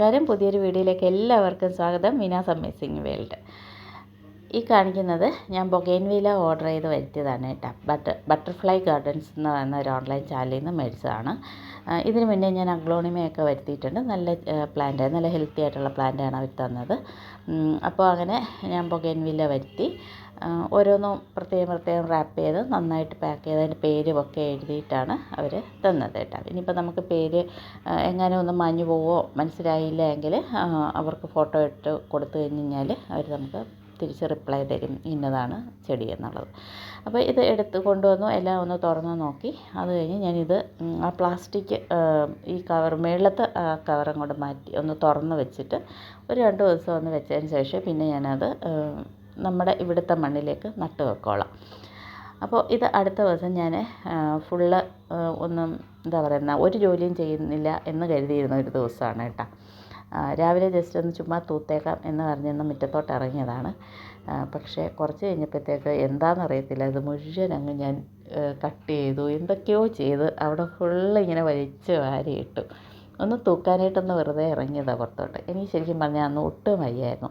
നമസ്കാരം. പുതിയൊരു വീഡിയോയിലേക്ക് എല്ലാവർക്കും സ്വാഗതം. Meena's amazing world. ഈ കാണിക്കുന്നത് ഞാൻ ബൊഗൈൻവില ഓർഡർ ചെയ്ത് വരുത്തിയതാണ് കേട്ടോ. ബട്ടർ ബട്ടർഫ്ലൈ ഗാർഡൻസ് എന്ന് പറയുന്ന ഒരു ഓൺലൈൻ ചാനലിൽ നിന്ന് മേടിച്ചതാണ്. ഇതിന് മുന്നേ ഞാൻ അഗ്ലോണിമയൊക്കെ വരുത്തിയിട്ടുണ്ട്. നല്ല പ്ലാന്റ് നല്ല ഹെൽത്തി ആയിട്ടുള്ള പ്ലാന്റാണ് അവർ തന്നത്. അപ്പോൾ അങ്ങനെ ഞാൻ ബൊഗൈൻവില്ല വരുത്തി. ഓരോന്നും പ്രത്യേകം പ്രത്യേകം റാപ്പ് ചെയ്ത് നന്നായിട്ട് പാക്ക് ചെയ്ത് അതിന്റെ പേരും ഒക്കെ എഴുതിയിട്ടാണ് അവർ തന്നത് കേട്ടോ. ഇനിയിപ്പോൾ നമുക്ക് പേര് എങ്ങനെ ഒന്ന് മാഞ്ഞു പോവോ മനസ്സിലായില്ല എങ്കിൽ അവർക്ക് ഫോട്ടോ ഇട്ട് കൊടുത്തു കഴിഞ്ഞ് കഴിഞ്ഞാൽ അവർ നമുക്ക് തിരിച്ച് റിപ്ലൈ തരും ഇന്നതാണ് ചെടി എന്നുള്ളത്. അപ്പോൾ ഇത് എടുത്ത് കൊണ്ടുവന്നു എല്ലാം ഒന്ന് തുറന്ന് നോക്കി. അത് കഴിഞ്ഞ് ഞാനിത് ആ പ്ലാസ്റ്റിക് ഈ കവർ മേളത്തെ കവറും കൊണ്ട് മാറ്റി ഒന്ന് തുറന്ന് വെച്ചിട്ട് ഒരു രണ്ട് ദിവസം ഒന്ന് വെച്ചതിന് ശേഷം പിന്നെ ഞാനത് നമ്മുടെ ഇവിടുത്തെ മണ്ണിലേക്ക് നട്ട് വെക്കോളാം. അപ്പോൾ ഇത് അടുത്ത ദിവസം ഞാൻ ഫുള്ള് ഒന്നും എന്താ പറയുന്ന ഒരു ജോലിയും ചെയ്യുന്നില്ല എന്ന് കരുതിയിരുന്ന ഒരു ദിവസമാണ് കേട്ടോ. രാവിലെ ജസ്റ്റ് ഒന്ന് ചുമ്മാ തൂത്തേക്കാം എന്ന് പറഞ്ഞൊന്ന് മുറ്റത്തോട്ട് ഇറങ്ങിയതാണ്. പക്ഷേ കുറച്ച് കഴിഞ്ഞപ്പോഴത്തേക്ക് എന്താണെന്നറിയത്തില്ല. ഇത് മുഴുവൻ അങ്ങ് ഞാൻ കട്ട് ചെയ്തു. എന്തൊക്കെയോ ചെയ്ത്. അവിടെ ഫുള്ള് ഇങ്ങനെ വലിച്ച് വാരിയിട്ടു. ഒന്ന് തൂക്കാനായിട്ടൊന്ന് വെറുതെ ഇറങ്ങിയതാണ് പുറത്തോട്ട്. എനിക്ക് ശരിക്കും പറഞ്ഞാൽ അന്ന് ഒട്ടും വയ്യായിരുന്നു.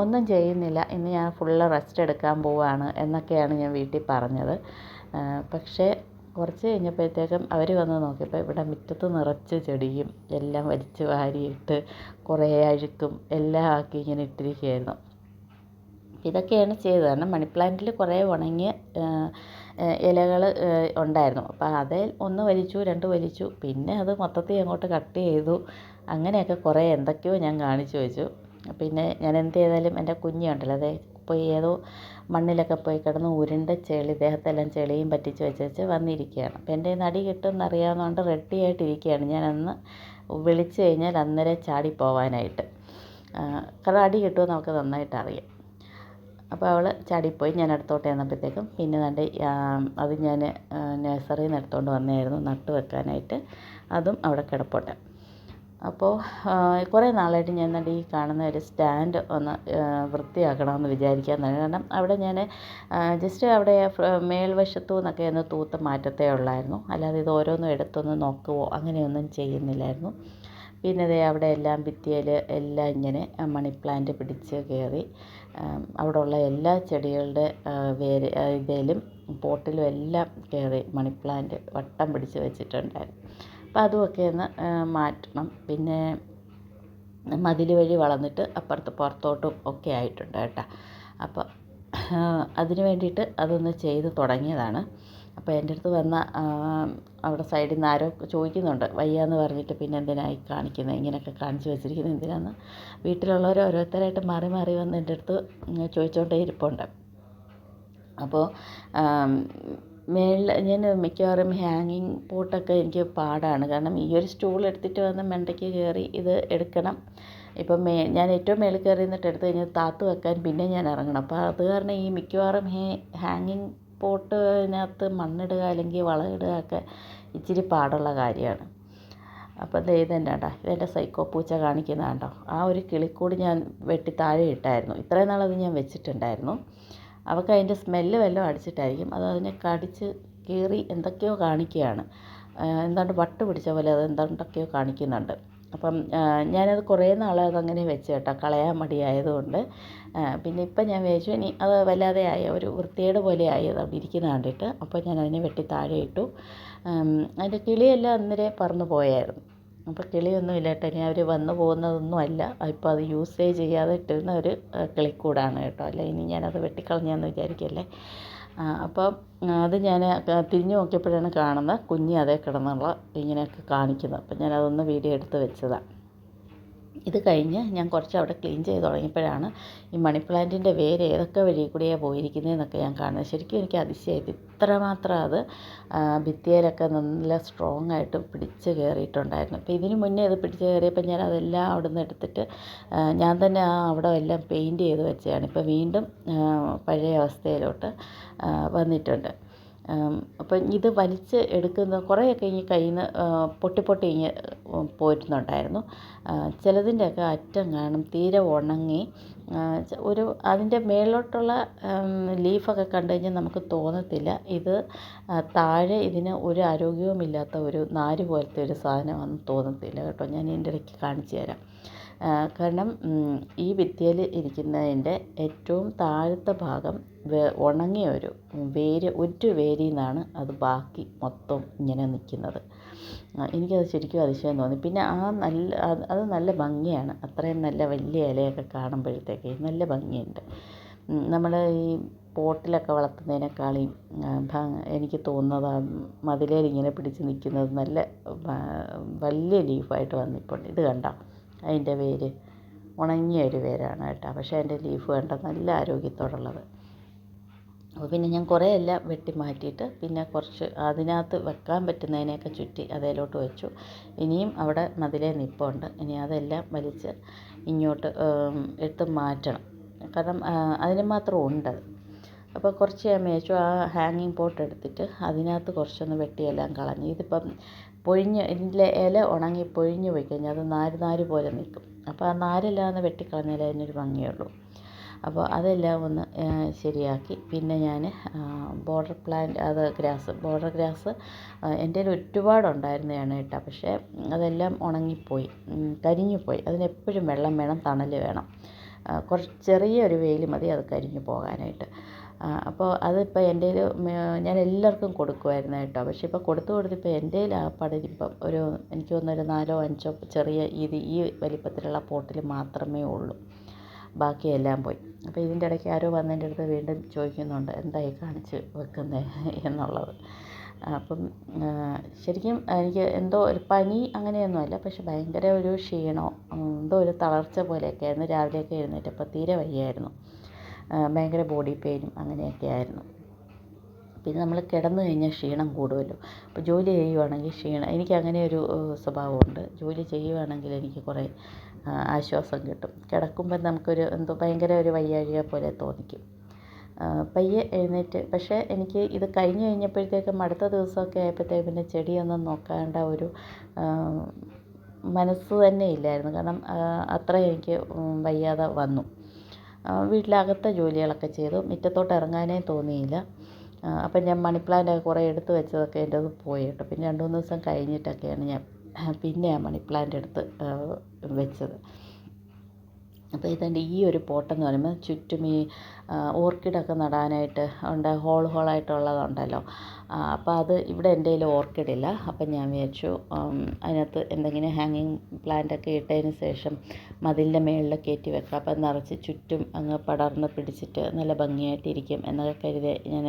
ഒന്നും ചെയ്യുന്നില്ല. ഇന്ന് ഞാൻ ഫുള്ള് റെസ്റ്റ് എടുക്കാൻ പോവുകയാണ് എന്നൊക്കെയാണ് ഞാൻ വീട്ടിൽ പറഞ്ഞത്. പക്ഷേ കുറച്ച് കഴിഞ്ഞപ്പോഴത്തേക്കും അവർ വന്ന് നോക്കിയപ്പോൾ ഇവിടെ മുറ്റത്ത് നിറച്ച് ചെടിയും എല്ലാം വലിച്ചു വാരിയിട്ട് കുറേ അഴുക്കും എല്ലാം ആക്കി ഇങ്ങനെ ഇട്ടിരിക്കുകയായിരുന്നു. ഇതൊക്കെയാണ് ചെയ്തത്. കാരണം മണി പ്ലാന്റിൽ കുറേ ഉണങ്ങിയ ഇലകൾ ഉണ്ടായിരുന്നു. അപ്പോൾ അത് ഒന്ന് വലിച്ചു രണ്ട് വലിച്ചു. പിന്നെ അത് മൊത്തത്തിൽ അങ്ങോട്ട് കട്ട് ചെയ്തു. അങ്ങനെയൊക്കെ കുറേ എന്തൊക്കെയോ ഞാൻ കാണിച്ചു വെച്ചു. പിന്നെ ഞാൻ എന്ത് ചെയ്താലും എന്റെ കുഞ്ഞുണ്ടല്ലോ അതെ പോയി ഏതോ മണ്ണിലൊക്കെ പോയി കിടന്ന് ഉരുണ്ട ചെളി ദേഹത്തെല്ലാം ചെളിയും പറ്റിച്ച് വെച്ച് വെച്ച് വന്നിരിക്കുകയാണ്. അപ്പോൾ എന്റെ നടി കിട്ടുമെന്ന് അറിയാവുന്നതുകൊണ്ട് റെഡി ആയിട്ടിരിക്കുകയാണ്. ഞാനന്ന് വിളിച്ചു കഴിഞ്ഞാൽ അന്നേരം ചാടി പോവാനായിട്ട്. ആ, കാരണം അടി കിട്ടുമെന്ന് നമുക്ക് നന്നായിട്ട് അറിയാം. അപ്പോൾ അവൾ ചാടിപ്പോയി. ഞാൻ അടുത്തോട്ട് ചെന്നപ്പോഴത്തേക്കും പിന്നെ ആ, അത് ഞാൻ നഴ്സറിയിൽ നിന്ന് എടുത്തുകൊണ്ട് വന്നായിരുന്നു നട്ട് വെക്കാനായിട്ട്. അതും അവിടെ കിടപ്പോട്ടെ അപ്പോൾ കുറേ നാളായിട്ട് ഞാൻ ദാണ്ട് ഈ കാണുന്ന ഒരു സ്റ്റാൻഡ് ഒന്ന് വൃത്തിയാക്കണമെന്ന് വിചാരിക്കാൻ തുടങ്ങി. കാരണം അവിടെ ഞാൻ ജസ്റ്റ് അവിടെ മേൽവശത്തു നിന്നൊക്കെ ഒന്ന് തൂത്ത് മാറ്റത്തേ ഉള്ളായിരുന്നു. അല്ലാതെ ഇത് ഓരോന്നും എടുത്തൊന്ന് നോക്കുവോ അങ്ങനെയൊന്നും ചെയ്യുന്നില്ലായിരുന്നു. പിന്നെ ദേ അവിടെ എല്ലാം ഭിത്തിയിൽ എല്ലാം ഇങ്ങനെ മണി പ്ലാന്റ് പിടിച്ച് കയറി അവിടെ ഉള്ള എല്ലാ ചെടികളുടെ വേര് ഇതിലും പോട്ടിലും എല്ലാം കയറി മണി പ്ലാന്റ് വട്ടം പിടിച്ച് വെച്ചിട്ടുണ്ടായിരുന്നു. അപ്പോൾ അതുമൊക്കെ ഒന്ന് മാറ്റണം. പിന്നെ മതിൽ വഴി വളർന്നിട്ട് അപ്പുറത്ത് പുറത്തോട്ടും ഒക്കെ ആയിട്ടുണ്ട് കേട്ടോ. അപ്പോൾ അതിന് വേണ്ടിയിട്ട് അതൊന്ന് ചെയ്ത് തുടങ്ങിയതാണ്. അപ്പോൾ എന്റെ അടുത്ത് വന്ന അവിടെ സൈഡിൽ നിന്ന് ആരോ ചോദിക്കുന്നുണ്ട് വയ്യാന്ന് പറഞ്ഞിട്ട് പിന്നെ എന്തിനായി കാണിക്കുന്നത് ഇങ്ങനെയൊക്കെ കാണിച്ച് വെച്ചിരിക്കുന്നത് എന്തിനാന്ന്? വീട്ടിലുള്ളവർ ഓരോരുത്തരായിട്ട് മാറി മാറി വന്ന് എന്റെ അടുത്ത് ചോദിച്ചുകൊണ്ടേ ഇരിപ്പുണ്ട്. അപ്പോൾ മേളിൽ ഞാൻ മിക്കവാറും ഹാങ്ങിങ് പോട്ടൊക്കെ എനിക്ക് പാടാണ്. കാരണം ഈ ഒരു സ്റ്റൂൾ എടുത്തിട്ട് വന്ന് മണ്ടയ്ക്ക് കയറി ഇത് എടുക്കണം. ഇപ്പം മേ ഞാൻ ഏറ്റവും മേളിൽ കയറി നിന്നിട്ട് എടുത്ത് കഴിഞ്ഞാൽ താത്ത് വെക്കാൻ പിന്നെ ഞാൻ ഇറങ്ങണം. അപ്പോൾ അത് കാരണം ഈ മിക്കവാറും ഹേ ഹാങ്ങിങ് പോട്ടിനകത്ത് മണ്ണിടുക അല്ലെങ്കിൽ വളമിടുക ഒക്കെ ഇച്ചിരി പാടുള്ള കാര്യമാണ്. അപ്പോൾ ദേ ഇതെന്നെ കേട്ടോ ഇതെന്റെ സൈക്കോ പൂച്ച കാണിക്കുന്ന കണ്ടോ? ആ ഒരു കിളിക്കൂട് ഞാൻ വെട്ടി താഴെ ഇട്ടായിരുന്നു. ഇത്രയും നാളത് ഞാൻ വെച്ചിട്ടുണ്ടായിരുന്നു. അവൾക്ക് അതിന്റെ സ്മെല്ല് വല്ലതും അടിച്ചിട്ടായിരിക്കും. അത് അതിനെ കടിച്ച് കീറി എന്തൊക്കെയോ കാണിക്കുകയാണ്. എന്താണ്ട് വട്ട് പിടിച്ച പോലെ അത് എന്താണ്ടൊക്കെയോ കാണിക്കുന്നുണ്ട്. അപ്പം ഞാനത് കുറേ നാളെ അതങ്ങനെ വെച്ച് കേട്ടോ. കളയാൻ മടിയായതുകൊണ്ട്. പിന്നെ ഇപ്പം ഞാൻ വിചാരിച്ചു ഇനി അത് വല്ലാതെ ആയ ഒരു വൃത്തികേട് പോലെ ആയി അത് അവിടെ കണ്ടിട്ട്. അപ്പോൾ ഞാൻ അതിനെ വെട്ടി താഴെ ഇട്ടു. അതിന്റെ കിളിയെല്ലാം അന്നേരം പറന്ന് പോയായിരുന്നു. അപ്പോൾ കിളിയൊന്നും ഇല്ല കേട്ടോ ഇനി അവർ വന്നു പോകുന്നതൊന്നും അല്ല ഇപ്പോൾ അത് യൂസേ ചെയ്യാതെ ഇട്ടിരുന്ന ഒരു കിളിക്കൂടാണ് കേട്ടോ. അല്ല? ഇനി ഞാനത് വെട്ടിക്കളഞ്ഞെന്ന് വിചാരിക്കല്ലേ? ആ, അപ്പം ആ, അത് ഞാൻ തിരിഞ്ഞു നോക്കിയപ്പോഴാണ് കാണുന്നത് കുഞ്ഞ് അതേ കിടന്നുള്ള ഇങ്ങനെയൊക്കെ കാണിക്കുന്നത്. അപ്പം ഞാനതൊന്ന് വീഡിയോ എടുത്ത് വെച്ചതാണ്. ഇത് കഴിഞ്ഞ് ഞാൻ കുറച്ച് അവിടെ ക്ലീൻ ചെയ്ത് തുടങ്ങിയപ്പോഴാണ് ഈ മണി പ്ലാന്റിന്റെ വേര് ഏതൊക്കെ വഴി കൂടിയാണ് പോയിരിക്കുന്നതെന്നൊക്കെ ഞാൻ കാണുന്നത്. ശരിക്കും എനിക്ക് അതിശയമായിട്ട് ഇത്രമാത്രം അത് ഭിത്തിയിലൊക്കെ നല്ല സ്ട്രോങ് ആയിട്ട് പിടിച്ച് കയറിയിട്ടുണ്ടായിരുന്നു. അപ്പോൾ ഇതിന് മുന്നേ അത് പിടിച്ച് കയറിയപ്പോൾ ഞാൻ അതെല്ലാം അവിടെ നിന്ന് എടുത്തിട്ട് ഞാൻ തന്നെ ആ അവിടെ എല്ലാം പെയിന്റ് ചെയ്ത് വെച്ചതാണ്. ഇപ്പോൾ വീണ്ടും പഴയ അവസ്ഥയിലോട്ട് വന്നിട്ടുണ്ട്. അപ്പം ഇത് വലിച്ച് എടുക്കുന്ന കുറേയൊക്കെ ഈ കയ്യിൽ നിന്ന് പൊട്ടി പൊട്ടി ഇങ്ങ് പോരുന്നുണ്ടായിരുന്നു. ചിലതിന്റെയൊക്കെ അറ്റം കാണും തീരെ ഉണങ്ങി. ഒരു അതിന്റെ മേലോട്ടുള്ള ലീഫൊക്കെ കണ്ടു കഴിഞ്ഞാൽ നമുക്ക് തോന്നത്തില്ല. ഇത് താഴെ ഇതിന് ഒരു ആരോഗ്യവുമില്ലാത്ത ഒരു നാര് പോലത്തെ ഒരു സാധനമാണെന്ന് തോന്നത്തില്ല കേട്ടോ. ഞാൻ ഇതിന്റെ ഇടയ്ക്ക് കാണിച്ചു തരാം. കാരണം ഈ ഭിത്തിയിൽ ഇരിക്കുന്നതിന്റെ ഏറ്റവും താഴത്തെ ഭാഗം ഉണങ്ങിയ ഒരു വേര് ഒരു വേരിൽ നിന്നാണ് അത് ബാക്കി മൊത്തം ഇങ്ങനെ നിൽക്കുന്നത്. എനിക്കത് ശരിക്കും അതിശയം തോന്നി. പിന്നെ ആ നല്ല അത് നല്ല ഭംഗിയാണ്. അത്രയും നല്ല വലിയ ഇലയൊക്കെ കാണുമ്പോഴത്തേക്ക് നല്ല ഭംഗിയുണ്ട്. നമ്മൾ ഈ പോട്ടിലൊക്കെ വളർത്തുന്നതിനേക്കാളും എനിക്ക് തോന്നുന്നത് ആ മതിലേലിങ്ങനെ പിടിച്ച് നിൽക്കുന്നത് നല്ല വലിയ ലീഫായിട്ട് വന്നിട്ടുണ്ട്. ഇത് കണ്ടോ? അതിന്റെ വേര് ഉണങ്ങിയ ഒരു വേരാണ് കേട്ടോ. പക്ഷേ അതിന്റെ ലീഫ് കണ്ടോ നല്ല ആരോഗ്യത്തോടുള്ളത്. അപ്പോൾ പിന്നെ ഞാൻ കുറേ എല്ലാം വെട്ടി മാറ്റിയിട്ട് പിന്നെ കുറച്ച് അതിനകത്ത് വെക്കാൻ പറ്റുന്നതിനെയൊക്കെ ചുറ്റി അതേലോട്ട് വെച്ചു. ഇനിയും അവിടെ മതിലേ നിൽപ്പുണ്ട് ഇനി അതെല്ലാം വലിച്ച് ഇങ്ങോട്ട് എടുത്ത് മാറ്റണം. കാരണം അതിന് മാത്രം ഉണ്ട്. അപ്പോൾ കുറച്ച് ഞാൻ മേച്ചു ആ ഹാങ്ങിങ് പോട്ട് എടുത്തിട്ട് അതിനകത്ത് കുറച്ചൊന്ന് വെട്ടിയെല്ലാം കളഞ്ഞു. ഇതിപ്പം പൊഴിഞ്ഞ് ഇതിന്റെ ഇല ഉണങ്ങി പൊഴിഞ്ഞ് പോയി കഴിഞ്ഞാൽ അത് നാര് നാര് പോലെ നിൽക്കും. അപ്പോൾ ആ നാരെല്ലാം ഒന്ന് വെട്ടിക്കളഞ്ഞാലേ അതിനൊരു ഭംഗിയുള്ളൂ. അപ്പോൾ അതെല്ലാം ഒന്ന് ശരിയാക്കി. പിന്നെ ഞാൻ ബോർഡർ പ്ലാന്റ് അത് ഗ്രാസ് ബോർഡർ ഗ്രാസ് എന്റെ കയ്യിൽ ഒരുപാടുണ്ടായിരുന്നതാണ് കേട്ടോ. പക്ഷേ അതെല്ലാം ഉണങ്ങിപ്പോയി കരിഞ്ഞുപോയി. അതിനെപ്പോഴും വെള്ളം വേണം തണൽ വേണം. കുറച്ച് ചെറിയൊരു വെയിൽ മതി അത് കരിഞ്ഞു പോകാനായിട്ട്. അപ്പോൾ അതിപ്പോൾ എന്റെ ഞാൻ എല്ലാവർക്കും കൊടുക്കുമായിരുന്നു കേട്ടോ. പക്ഷേ ഇപ്പോൾ കൊടുത്ത് കൊടുത്തിപ്പോൾ എന്റെ ആ പടരിപ്പം ഒരു എനിക്ക് തോന്നുന്നു ഒരു നാലോ അഞ്ചോ ചെറിയ ഇത് ഈ വലിപ്പത്തിലുള്ള പോട്ടിൽ മാത്രമേ ഉള്ളൂ. ബാക്കിയെല്ലാം പോയി. അപ്പോൾ ഇതിന്റെ ഇടയ്ക്ക് ആരോ വന്നതിന്റെ അടുത്ത് വീണ്ടും ചോദിക്കുന്നുണ്ട് എന്തായി കാണിച്ച് വെക്കുന്നത് എന്നുള്ളത്. അപ്പം ശരിക്കും എനിക്ക് എന്തോ ഒരു പനി അങ്ങനെയൊന്നുമല്ല പക്ഷെ ഭയങ്കര ഒരു ക്ഷീണം എന്തോ ഒരു തളർച്ച പോലെയൊക്കെ ആയിരുന്നു. രാവിലെയൊക്കെ എഴുന്നേറ്റപ്പോൾ തീരെ വയ്യായിരുന്നു. ഭയങ്കര ബോഡി പെയിനും അങ്ങനെയൊക്കെ ആയിരുന്നു. പിന്നെ നമ്മൾ കിടന്നു കഴിഞ്ഞാൽ ക്ഷീണം കൂടുമല്ലോ അപ്പോൾ ജോലി ചെയ്യുവാണെങ്കിൽ ക്ഷീണം എനിക്ക് അങ്ങനെ ഒരു സ്വഭാവമുണ്ട്. ജോലി ചെയ്യുവാണെങ്കിൽ എനിക്ക് കുറേ ആശ്വാസം കിട്ടും. കിടക്കുമ്പോൾ നമുക്കൊരു എന്തോ ഭയങ്കര ഒരു വയ്യാഴിക പോലെ തോന്നിക്കും. പയ്യെ എഴുന്നേറ്റ് പക്ഷേ എനിക്ക് ഇത് കഴിഞ്ഞ് കഴിഞ്ഞപ്പോഴത്തേക്കും അടുത്ത ദിവസമൊക്കെ ആയപ്പോഴത്തേക്ക് പിന്നെ ചെടിയൊന്നും നോക്കേണ്ട ഒരു മനസ്സ് തന്നെ ഇല്ലായിരുന്നു. കാരണം അത്ര എനിക്ക് വയ്യാതെ വന്നു. വീട്ടിലകത്തെ ജോലികളൊക്കെ ചെയ്തു. മുറ്റത്തോട്ട് ഇറങ്ങാനേ തോന്നിയില്ല. അപ്പം ഞാൻ മണി പ്ലാന്റ് കുറേ എടുത്ത് വെച്ചതൊക്കെ എന്റെ അത് പോയി കേട്ടോ. പിന്നെ രണ്ട് മൂന്ന് ദിവസം കഴിഞ്ഞിട്ടൊക്കെയാണ് ഞാൻ പിന്നെ ആ മണി പ്ലാന്റ് എടുത്ത് വെച്ചത്. അപ്പോൾ ഇതെന്റെ ഈ ഒരു പോട്ടെന്ന് പറയുമ്പോൾ ചുറ്റും ഈ ഓർക്കിഡൊക്കെ നടാനായിട്ട് ഉണ്ട് ഹോൾ ഹോളായിട്ടുള്ളതുണ്ടല്ലോ. അപ്പോൾ അത് ഇവിടെ എന്റെ കയ്യിൽ ഓർക്കിഡില്ല. അപ്പം ഞാൻ വിചാരിച്ചു അതിനകത്ത് എന്തെങ്കിലും ഹാങ്ങിങ് പ്ലാന്റൊക്കെ ഇട്ടതിന് ശേഷം മതിലിന്റെ മുകളിൽ കയറ്റി വെക്കാം. അപ്പം നിറച്ച് ചുറ്റും അങ്ങ് പടർന്ന് പിടിച്ചിട്ട് നല്ല ഭംഗിയായിട്ടിരിക്കും എന്നൊക്കെ കരുതി ഞാൻ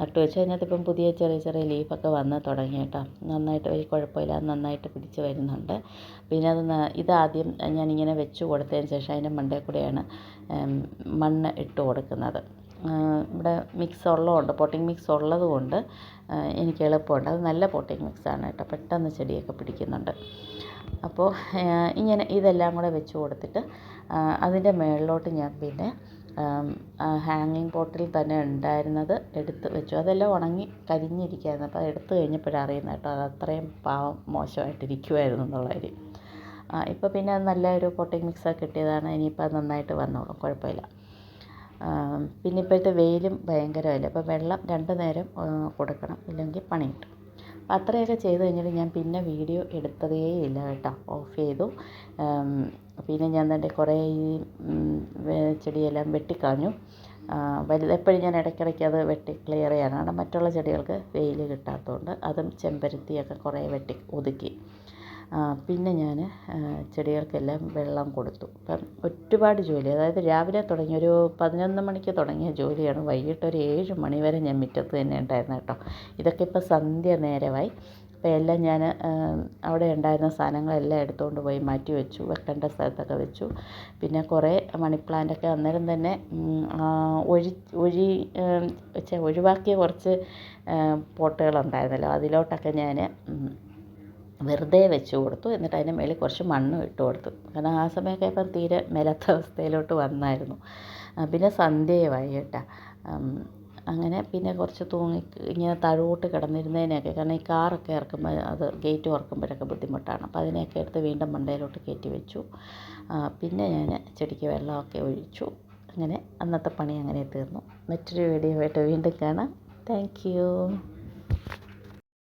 നട്ടു വെച്ചു. അതിനകത്ത് ഇപ്പം പുതിയ ചെറിയ ചെറിയ ലീഫൊക്കെ വന്ന് തുടങ്ങി കേട്ടോ. നന്നായിട്ട് ഒരു കുഴപ്പമില്ല നന്നായിട്ട് പിടിച്ച് വരുന്നുണ്ട്. പിന്നെ അത് ഇതാദ്യം ഞാനിങ്ങനെ വെച്ച് കൊടുത്തതിന് ശേഷം അതിന്റെ മണ്ടയിൽ കൂടെയാണ് മണ്ണ് ഇട്ട് കൊടുക്കുന്നത്. ഇവിടെ മിക്സ് ഉള്ളതുകൊണ്ട് പോട്ടിംഗ് മിക്സ് ഉള്ളത് കൊണ്ട് എനിക്ക് എളുപ്പമുണ്ട്. അത് നല്ല പോട്ടിംഗ് മിക്സാണ് കേട്ടോ. പെട്ടെന്ന് ചെടിയൊക്കെ പിടിക്കുന്നുണ്ട്. അപ്പോൾ ഇങ്ങനെ ഇതെല്ലാം കൂടെ വെച്ച് കൊടുത്തിട്ട് അതിന്റെ മുകളിലോട്ട് ഞാൻ പിന്നെ ഹാങ്ങിങ് പോട്ടിൽ തന്നെ ഉണ്ടായിരുന്നത് എടുത്ത് വെച്ചു. അതെല്ലാം ഉണങ്ങി കരിഞ്ഞിരിക്കുകയായിരുന്നു. അപ്പോൾ എടുത്തു കഴിഞ്ഞപ്പോഴാണ് അറിയുന്നത് കേട്ടോ. അത് അത്രയും പാവം മോശമായിട്ടിരിക്കുമായിരുന്നു എന്നുള്ള കാര്യം. ഇപ്പോൾ പിന്നെ നല്ലൊരു പോട്ടിംഗ് മിക്സൊക്കെ കിട്ടിയതാണ്. ഇനിയിപ്പോൾ നന്നായിട്ട് വന്നോളും. കുഴപ്പമില്ല. പിന്നെ ഇപ്പോഴത്തെ വെയിലും ഭയങ്കരമല്ലേ? അപ്പോൾ വെള്ളം രണ്ട് നേരം കൊടുക്കണം. ഇല്ലെങ്കിൽ പണി കിട്ടും. അപ്പം അത്രയൊക്കെ ചെയ്ത് കഴിഞ്ഞിട്ട് ഞാൻ പിന്നെ വീഡിയോ എടുത്തതേ ഇല്ല കേട്ടോ. ഓഫ് ചെയ്തു. പിന്നെ ഞാൻ തന്നെ കുറേ ഈ ചെടിയെല്ലാം വെട്ടിക്കളഞ്ഞു. വലുത് എപ്പോഴും ഞാൻ ഇടയ്ക്കിടയ്ക്ക് അത് വെട്ടി ക്ലിയർ ചെയ്യാനാണ് മറ്റുള്ള ചെടികൾക്ക് വെയിൽ കിട്ടാത്തതുകൊണ്ട് അതും ചെമ്പരത്തിയൊക്കെ കുറേ വെട്ടി ഒതുക്കി. പിന്നെ ഞാൻ ചെടികൾക്കെല്ലാം വെള്ളം കൊടുത്തു. അപ്പം ഒരുപാട് ജോലി. അതായത് രാവിലെ തുടങ്ങി ഒരു പതിനൊന്ന് മണിക്ക് തുടങ്ങിയ ജോലിയാണ്. വൈകിട്ട് ഒരു ഏഴ് മണി വരെ ഞാൻ മുറ്റത്ത് തന്നെ ഉണ്ടായിരുന്നു കേട്ടോ. ഇതൊക്കെ ഇപ്പോൾ സന്ധ്യ നേരമായി. അപ്പം എല്ലാം ഞാൻ അവിടെ ഉണ്ടായിരുന്ന സാധനങ്ങളെല്ലാം എടുത്തുകൊണ്ട് പോയി മാറ്റി വെച്ചു. വെക്കേണ്ട സ്ഥലത്തൊക്കെ വെച്ചു. പിന്നെ കുറേ മണി പ്ലാന്റൊക്കെ അന്നേരം തന്നെ ഒഴി ഒഴി ഒഴിവാക്കിയ കുറച്ച് പോട്ടുകളുണ്ടായിരുന്നല്ലോ. അതിലോട്ടൊക്കെ ഞാൻ വെറുതെ വെച്ച് കൊടുത്തു. എന്നിട്ട് അതിന്റെ മേളിൽ കുറച്ച് മണ്ണും ഇട്ട് കൊടുത്തു. കാരണം ആ സമയമൊക്കെ ആയപ്പം തീരെ മേലാത്ത അവസ്ഥയിലോട്ട് വന്നായിരുന്നു. പിന്നെ സന്ധ്യയുമായി കേട്ടോ അങ്ങനെ പിന്നെ കുറച്ച് തൂങ്ങി ഇങ്ങനെ താഴോട്ട് കിടന്നിരുന്നതിനെയൊക്കെ കാരണം ഈ കാറൊക്കെ ഇറക്കുമ്പോൾ അത് ഗേറ്റ് ഉറക്കുമ്പോഴൊക്കെ ബുദ്ധിമുട്ടാണ്. അപ്പോൾ അതിനെയൊക്കെ എടുത്ത് വീണ്ടും മണ്ടയിലോട്ട് കയറ്റി വെച്ചു. പിന്നെ ഞാൻ ചെടിക്ക് വെള്ളമൊക്കെ ഒഴിച്ചു. അങ്ങനെ അന്നത്തെ പണി അങ്ങനെ തീർന്നു. മറ്റൊരു വീഡിയോ ആയിട്ട് വീണ്ടും കാണാം. താങ്ക്